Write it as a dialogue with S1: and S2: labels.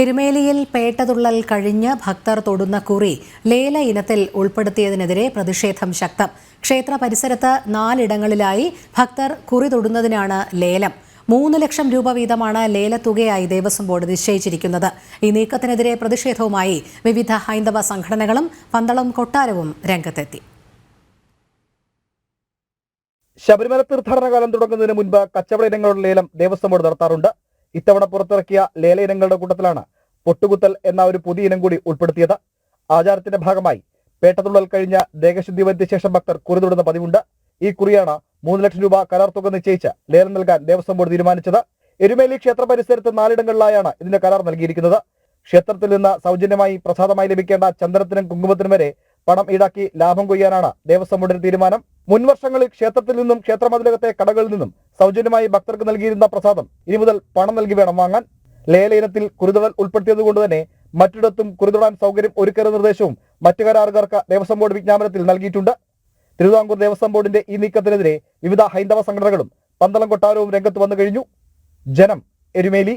S1: എരുമേലിയിൽ പേട്ടതുള്ളൽ കഴിഞ്ഞ് ഭക്തർ തൊടുന്ന കുറി ലേല ഇനത്തിൽ ഉൾപ്പെടുത്തിയതിനെതിരെ പ്രതിഷേധം ശക്തം. ക്ഷേത്ര പരിസരത്ത് നാലിടങ്ങളിലായി ഭക്തർ കുറി തൊടുന്നതിനാണ് ലേലം. മൂന്ന് ലക്ഷം രൂപ വീതമാണ് ലേലത്തുകയായി ദേവസ്വം ബോർഡ് നിശ്ചയിച്ചിരിക്കുന്നത്. ഈ നീക്കത്തിനെതിരെ പ്രതിഷേധവുമായി വിവിധ ഹൈന്ദവ സംഘടനകളും പന്തളം കൊട്ടാരവും രംഗത്തെത്തി.
S2: ശബരിമല തീർത്ഥാടന കാലം തുടങ്ങുന്നതിന് മുൻപ് കച്ചവട ഇനങ്ങളുടെ ലേലം ദേവസ്വം ബോർഡ് നടത്താറുണ്ട്. ഇത്തവണ പുറത്തിറക്കിയ ലേല ഇനങ്ങളുടെ കൂട്ടത്തിലാണ് പൊട്ടുകുത്തൽ എന്ന ഒരു പുതിയ ഇനം കൂടി ഉൾപ്പെടുത്തിയത്. ആചാരത്തിന്റെ ഭാഗമായി പേട്ടതുള്ളൽ കഴിഞ്ഞ ദേഹശുദ്ധി വരുത്തിയ ശേഷം ഭക്തർ കുറി പതിവുണ്ട്. ഈ കുറിയാണ് മൂന്ന് ലക്ഷം രൂപ കരാർ തുക നിശ്ചയിച്ച് ലേലം നൽകാൻ ദേവസ്വം ബോർഡ് തീരുമാനിച്ചത്. എരുമേലി ക്ഷേത്ര പരിസരത്ത് നാലിടങ്ങളിലായാണ് ഇതിന്റെ കരാർ നൽകിയിരിക്കുന്നത്. ക്ഷേത്രത്തിൽ നിന്ന് സൗജന്യമായി പ്രസാദമായി ലഭിക്കേണ്ട ചന്ദനത്തിനും കുങ്കുമത്തിനും വരെ പണം ഈടാക്കി ലാഭം കൊയ്യാനാണ് ദേവസ്വം ബോർഡിന്റെ തീരുമാനം. മുൻ വർഷങ്ങളിൽ ക്ഷേത്രത്തിൽ നിന്നും ക്ഷേത്രമതിലകത്തെ കടകളിൽ നിന്നും സൗജന്യമായി ഭക്തർക്ക് നൽകിയിരുന്ന പ്രസാദം ഇനി മുതൽ പണം നൽകി വേണം വാങ്ങാൻ. ലേലയിനത്തിൽ കുരുതൊടൽ ഉൾപ്പെടുത്തിയതുകൊണ്ട് തന്നെ മറ്റിടത്തും കുരുതൊടാൻ സൗകര്യം ഒരുക്കരുന്ന നിർദ്ദേശവും മറ്റു കരാറുകാർക്ക് ദേവസ്വം ബോർഡ് വിജ്ഞാപനത്തിൽ നൽകിയിട്ടുണ്ട്. തിരുവിതാംകൂർ ദേവസ്വം ബോർഡിന്റെ ഈ നീക്കത്തിനെതിരെ വിവിധ ഹൈന്ദവ സംഘടനകളും പന്തളം കൊട്ടാരവും രംഗത്ത് വന്നു കഴിഞ്ഞു. ജനം എരുമേലി.